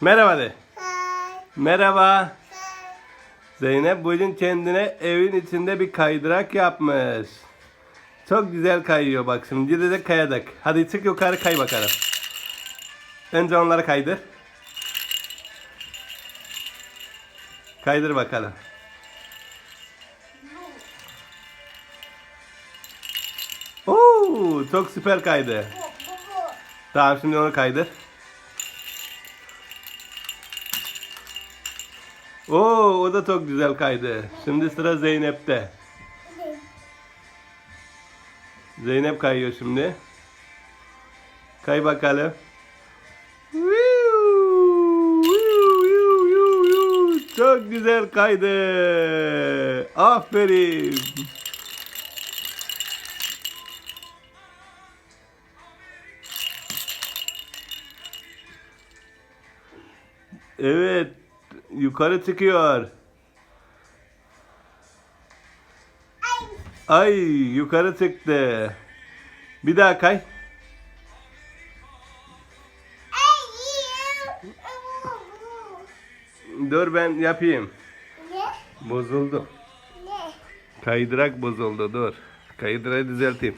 Merhaba de. Merhaba. Zeynep bugün kendine evin içinde bir kaydırak yapmış. Çok güzel kayıyor bak şimdi de, de kayadık. Hadi çık yukarı kay bakalım. Önce onları kaydır. Kaydır bakalım. Oo, çok süper kaydı. Tamam şimdi onu kaydır. Oo, o da çok güzel kaydı. Şimdi sıra Zeynep'te. Zeynep kayıyor şimdi. Kay bakalım. Çok güzel kaydı. Aferin. Evet. Yukarı çıkıyor. Ay yukarı çıktı. Bir daha kay. Dur ben yapayım. Ne? Bozuldu. Ne? Kaydırak bozuldu dur. Kaydırağı düzelteyim.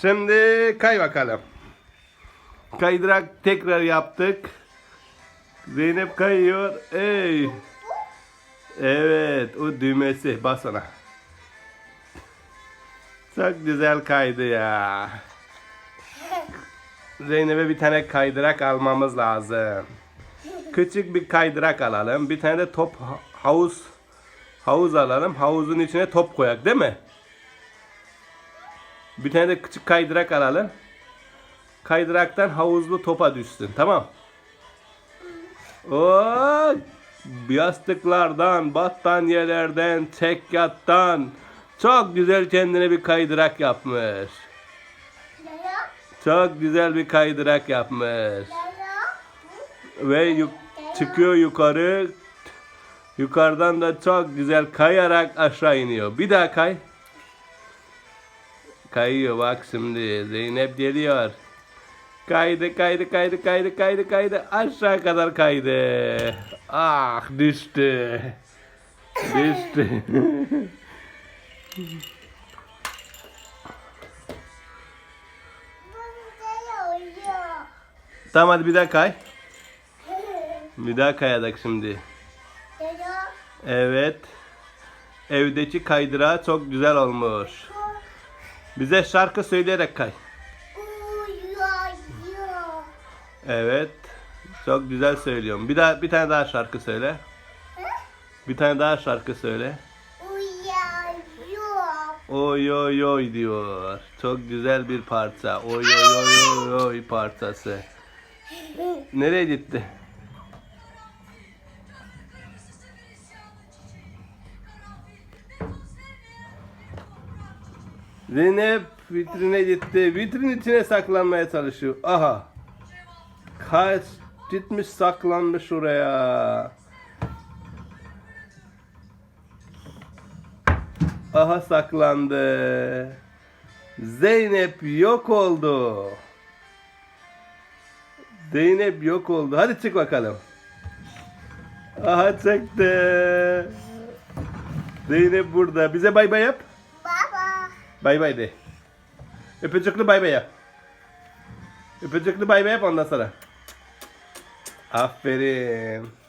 Şimdi kay bakalım. Kaydırak tekrar yaptık. Zeynep kayıyor. Ey. Evet o düğmesi bas. Çok güzel kaydı ya. Zeynep'e bir tane kaydırak almamız lazım. Küçük bir kaydırak alalım. Bir tane de top ha- havuz havuz alalım. Havuzun içine top koyak değil mi? Bir tane de küçük kaydırak alalım. Kaydıraktan havuzlu topa düşsün. Tamam. Oo, yastıklardan, battaniyelerden, çekyattan çok güzel kendine bir kaydırak yapmış. Çok güzel bir kaydırak yapmış. Ve yuk- çıkıyor yukarı. Yukarıdan da çok güzel kayarak aşağı iniyor. Bir daha kay. Kayıyor bak şimdi. Zeynep geliyor. Kaydı kaydı kaydı kaydı kaydı kaydı. Aşağı kadar kaydı. Ah düştü. Düştü. Tamam hadi bir daha kay. Bir daha kayadık şimdi. Evet. Evdeki kaydırağı çok güzel olmuş. Bize şarkı söyleyerek kay. Evet. Çok güzel söylüyorum. Bir daha bir tane daha şarkı söyle. Bir tane daha şarkı söyle. Oy oy oy diyor. Çok güzel bir parça. Oy oy oy oy oy parçası. Nereye gitti? Zeynep vitrine gitti. Vitrin içine saklanmaya çalışıyor. Aha. Kaç gitmiş saklanmış oraya. Aha saklandı. Zeynep yok oldu. Zeynep yok oldu. Hadi çık bakalım. Aha çıktı. Zeynep burada. Bize bay bay yap. Baba. Bay bay de. Öpücüklü bay bay yap. Öpücüklü bay bay yap ondan sonra. Aferin.